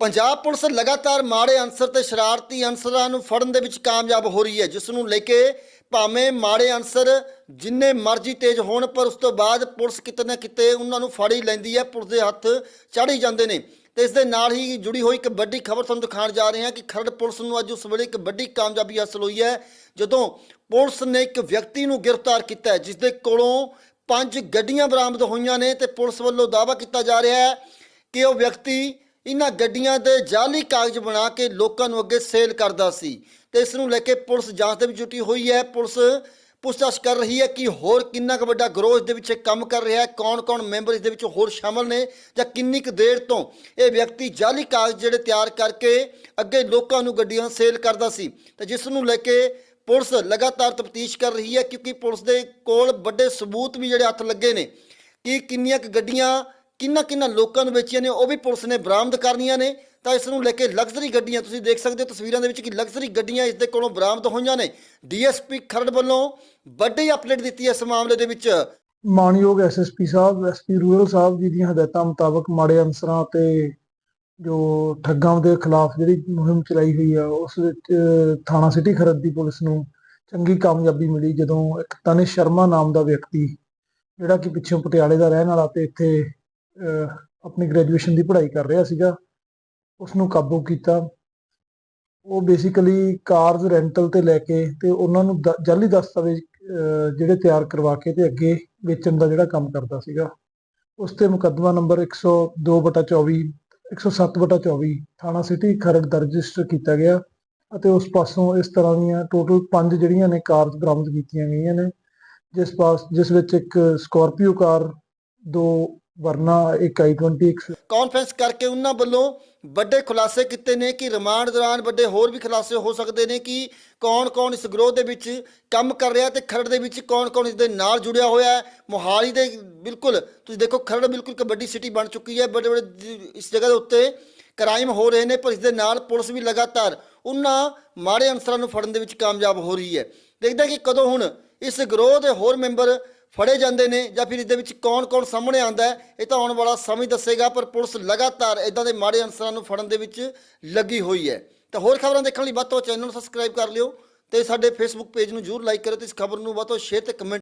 Punjab police ਲਗਾਤਾਰ ਮਾੜੇ ਅਨਸਰ ਤੇ ਸ਼ਰਾਰਤੀ ਅਨਸਰਾਂ ਨੂੰ ਫੜਨ ਦੇ ਵਿੱਚ ਕਾਮਯਾਬ ਹੋ ਰਹੀ ਹੈ, ਜਿਸ ਨੂੰ ਲੈ ਕੇ ਭਾਵੇਂ ਮਾੜੇ ਅਨਸਰ ਜਿੰਨੇ ਮਰਜ਼ੀ ਤੇਜ਼ ਹੋਣ, ਪਰ ਉਸ ਤੋਂ ਬਾਅਦ ਪੁਲਿਸ ਕਿਤੇ ਨਾ ਕਿਤੇ ਉਹਨਾਂ ਨੂੰ ਫੜ ਹੀ ਲੈਂਦੀ ਹੈ, ਪੁਲਿਸ ਦੇ ਹੱਥ ਚੜ੍ਹ ਜਾਂਦੇ ਨੇ। ਤੇ ਇਸ ਦੇ ਨਾਲ ਹੀ ਜੁੜੀ ਹੋਈ ਇੱਕ ਵੱਡੀ ਖਬਰ ਤੁਹਾਨੂੰ ਦਿਖਾਉਣ ਜਾ ਰਹੇ ਹਾਂ ਕਿ ਖਰੜ ਪੁਲਿਸ ਨੂੰ ਅੱਜ ਉਸ ਵੇਲੇ ਇੱਕ ਵੱਡੀ ਕਾਮਯਾਬੀ ਹਾਸਲ ਹੋਈ ਹੈ, ਜਦੋਂ ਪੁਲਿਸ ਨੇ ਇੱਕ ਵਿਅਕਤੀ ਨੂੰ ਗ੍ਰਿਫਤਾਰ ਕੀਤਾ ਹੈ ਜਿਸ ਦੇ ਕੋਲੋਂ ਪੰਜ ਗੱਡੀਆਂ ਬਰਾਮਦ ਹੋਈਆਂ ਨੇ ਤੇ ਪੁਲਿਸ ਵੱਲੋਂ ਦਾਅਵਾ ਕੀਤਾ ਜਾ ਰਿਹਾ ਹੈ ਕਿ ਉਹ ਵਿਅਕਤੀ ਇਹਨਾਂ ਗੱਡੀਆਂ ਦੇ ਜਾਅਲੀ ਕਾਗਜ਼ ਬਣਾ ਕੇ ਲੋਕਾਂ ਨੂੰ ਅੱਗੇ ਸੇਲ ਕਰਦਾ ਸੀ ਤੇ ਇਸ ਨੂੰ ਲੈ ਕੇ ਪੁਲਿਸ ਜਾਂਚ ਦੇ ਵਿੱਚ ਜੁਟੀ ਹੋਈ ਹੈ। ਪੁਲਿਸ ਪੁੱਛਤਾਛ ਕਰ ਰਹੀ ਹੈ ਕਿ ਹੋਰ ਕਿੰਨਾ ਕੁ ਵੱਡਾ ਗਰੋਹ ਇਸ ਦੇ ਵਿੱਚ ਕੰਮ ਕਰ ਰਿਹਾ ਹੈ, ਕੌਣ-ਕੌਣ ਮੈਂਬਰ ਇਸ ਦੇ ਵਿੱਚ ਹੋਰ ਸ਼ਾਮਲ ਨੇ ਜਾਂ ਕਿੰਨੀ ਕੁ ਦੇਰ ਤੋਂ ਇਹ ਵਿਅਕਤੀ ਜਾਲੀ ਕਾਗਜ਼ ਜਿਹੜੇ ਤਿਆਰ ਕਰਕੇ ਅੱਗੇ ਲੋਕਾਂ ਨੂੰ ਗੱਡੀਆਂ ਸੇਲ ਕਰਦਾ ਸੀ। ਤੇ ਜਿਸ ਨੂੰ ਲੈ ਕੇ ਪੁਲਿਸ ਲਗਾਤਾਰ ਤਫਤੀਸ਼ ਕਰ ਰਹੀ ਹੈ ਕਿਉਂਕਿ ਪੁਲਿਸ ਦੇ ਕੋਲ ਵੱਡੇ ਸਬੂਤ ਵੀ ਜਿਹੜੇ ਹੱਥ ਲੱਗੇ ਨੇ ਕਿ ਕਿੰਨੀਆਂ ਕੁ ਗੱਡੀਆਂ ਕਿੰਨਾ ਕਿੰਨਾ ਲੋਕਾਂ ਨੂੰ ਵੇਚੀਆਂ ਨੇ, ਉਹ ਵੀ ਪੁਲਿਸ ਨੇ ਬਰਾਮਦ ਕਰਨੀਆਂ ਨੇ। ਤਾਂ ਇਸ ਨੂੰ ਲੈ ਕੇ ਲਗਜ਼ਰੀ ਗੱਡੀਆਂ ਤੁਸੀਂ ਦੇਖ ਸਕਦੇ ਹੋ, ਤਸਵੀਰਾਂ ਦੇ ਵਿੱਚ ਕਿ ਲਗਜ਼ਰੀ ਗੱਡੀਆਂ ਇਸ ਦੇ ਕੋਲੋਂ ਬਰਾਮਦ ਹੋਈਆਂ ਨੇ। ਡੀਐਸਪੀ ਖਰੜ ਵੱਲੋਂ ਵੱਡੀ ਅਪਡੇਟ ਦਿੱਤੀ ਹੈ ਇਸ ਮਾਮਲੇ ਦੇ ਵਿੱਚ। ਮਾਨਯੋਗ ਐਸਐਸਪੀ ਸਾਹਿਬ ਐਸਪੀ ਰੂਰਲ ਸਾਹਿਬ ਜੀ ਦੀਆਂ ਹਦਾਇਤਾਂ ਮੁਤਾਬਕ ਮਾੜੇ ਅਨਸਰਾਂ ਤੇ ਜੋ ਠੱਗਾਂ ਦੇ ਖਿਲਾਫ ਜਿਹੜੀ ਮੁਹਿੰਮ ਚਲਾਈ ਹੋਈ ਆ, ਉਸ ਵਿੱਚ ਥਾਣਾ ਸਿਟੀ ਖਰੜ ਦੀ ਪੁਲਿਸ ਨੂੰ ਚੰਗੀ ਕਾਮਯਾਬੀ ਮਿਲੀ ਜਦੋਂ ਇੱਕ ਤਨਿਸ਼ ਸ਼ਰਮਾ ਨਾਮ ਦਾ ਵਿਅਕਤੀ, ਜਿਹੜਾ ਕਿ ਪਿੱਛੋਂ ਪਟਿਆਲੇ ਦਾ ਰਹਿਣ ਵਾਲਾ ਤੇ ਇੱਥੇ ਆਪਣੀ ਗ੍ਰੈਜੂਏਸ਼ਨ ਦੀ ਪੜ੍ਹਾਈ ਕਰ ਰਿਹਾ ਸੀਗਾ ਉਸ ਨੂੰ ਕਾਬੂ ਕੀਤਾ। ਉਹ ਬੇਸਿਕਲੀ ਕਾਰਜ਼ ਰੈਂਟਲ ਤੇ ਲੈ ਕੇ ਤੇ ਉਹਨਾਂ ਨੂੰ ਜਾਲੀ ਦਸਤਾਵੇਜ਼ ਅਹ, ਜਿਹੜੇ ਤਿਆਰ ਕਰਵਾ ਕੇ ਤੇ ਅੱਗੇ ਵੇਚਣ ਦਾ ਜਿਹੜਾ ਕੰਮ ਕਰਦਾ ਸੀਗਾ ਉਸ ਤੇ ਮੁਕੱਦਮਾ ਨੰਬਰ 102/24 107/24 ਥਾਣਾ ਸਿਟੀ ਖਰੜ ਦਰਜ ਰਜਿਸਟਰ ਕੀਤਾ ਗਿਆ ਅਤੇ ਉਸ ਪਾਸੋਂ ਇਸ ਤਰ੍ਹਾਂ ਦੀਆਂ ਟੋਟਲ ਪੰਜ ਜਿਹੜੀਆਂ ਨੇ ਕਾਰਸ ਬਰਾਮਦ ਕੀਤੀਆਂ ਗਈਆਂ ਨੇ ਜਿਸ ਪਾਸ ਜਿਸ ਵਿੱਚ ਇੱਕ ਸਕਾਰਪੀਓ ਕਾਰ ਦੋ ਵਰਨਾ ਇੱਕ i20 ਕਾਨਫਰੰਸ ਕਰਕੇ ਉਹਨਾਂ ਵੱਲੋਂ ਵੱਡੇ ਖੁਲਾਸੇ ਕੀਤੇ ਨੇ ਕਿ ਰਿਮਾਂਡ ਦੌਰਾਨ ਵੱਡੇ ਹੋਰ ਵੀ ਖੁਲਾਸੇ ਹੋ ਸਕਦੇ ਨੇ ਕਿ ਕੌਣ-ਕੌਣ ਇਸ ਗਰੋਹ ਦੇ ਵਿੱਚ ਕੰਮ ਕਰ ਰਿਹਾ ਤੇ ਖਰੜ ਦੇ ਵਿੱਚ ਕੌਣ-ਕੌਣ ਇਸ ਦੇ ਨਾਲ ਜੁੜਿਆ ਹੋਇਆ ਹੈ। ਮੋਹਾਲੀ ਦੇ ਬਿਲਕੁਲ, ਤੁਸੀਂ ਦੇਖੋ ਖਰੜ ਬਿਲਕੁਲ ਇੱਕ ਵੱਡੀ ਸਿਟੀ ਬਣ ਚੁੱਕੀ ਹੈ। ਬੜੇ ਬੜੇ ਇਸ ਜਗ੍ਹਾ ਦੇ ਉੱਤੇ ਕ੍ਰਾਈਮ ਹੋ ਰਹੇ ਨੇ, ਪਰ ਇਸ ਦੇ ਨਾਲ ਪੁਲਿਸ ਵੀ ਲਗਾਤਾਰ ਉਹਨਾਂ ਮਾੜੇ ਅਨਸਰਾਂ ਨੂੰ ਫੜਨ ਦੇ ਵਿੱਚ ਕਾਮਯਾਬ ਹੋ ਰਹੀ ਹੈ। ਦੇਖਦੇ ਕਿ ਕਦੋਂ ਹੁਣ ਇਸ ਗਰੋਹ ਦੇ ਹੋਰ ਮੈਂਬਰ ਫੜੇ ਜਾਂਦੇ ਨੇ ਜਾਂ ਫਿਰ ਇਸ ਦੇ ਵਿੱਚ ਕੌਣ-ਕੌਣ ਸਾਹਮਣੇ ਆਉਂਦਾ ਹੈ, ਇਹ ਤਾਂ ਆਉਣ ਵਾਲਾ ਸਮਾਂ ਹੀ ਦੱਸੇਗਾ, ਪਰ ਪੁਲਿਸ ਲਗਾਤਾਰ ਇਦਾਂ ਦੇ ਮਾੜੇ ਅਨਸਰਾਂ ਨੂੰ ਫੜਨ ਦੇ ਵਿੱਚ ਲੱਗੀ ਹੋਈ ਹੈ। ਤਾਂ ਹੋਰ ਖਬਰਾਂ ਦੇਖਣ ਲਈ ਵੱਧ ਤੋਂ ਚੈਨਲ ਨੂੰ ਸਬਸਕ੍ਰਾਈਬ ਕਰ ਲਿਓ ਤੇ ਸਾਡੇ ਫੇਸਬੁੱਕ ਪੇਜ ਨੂੰ ਜਰੂਰ ਲਾਈਕ ਕਰੋ ਤੇ ਇਸ ਖਬਰ ਨੂੰ ਵੱਧ ਤੋਂ ਸ਼ੇਅਰ ਤੇ ਕਮੈਂਟ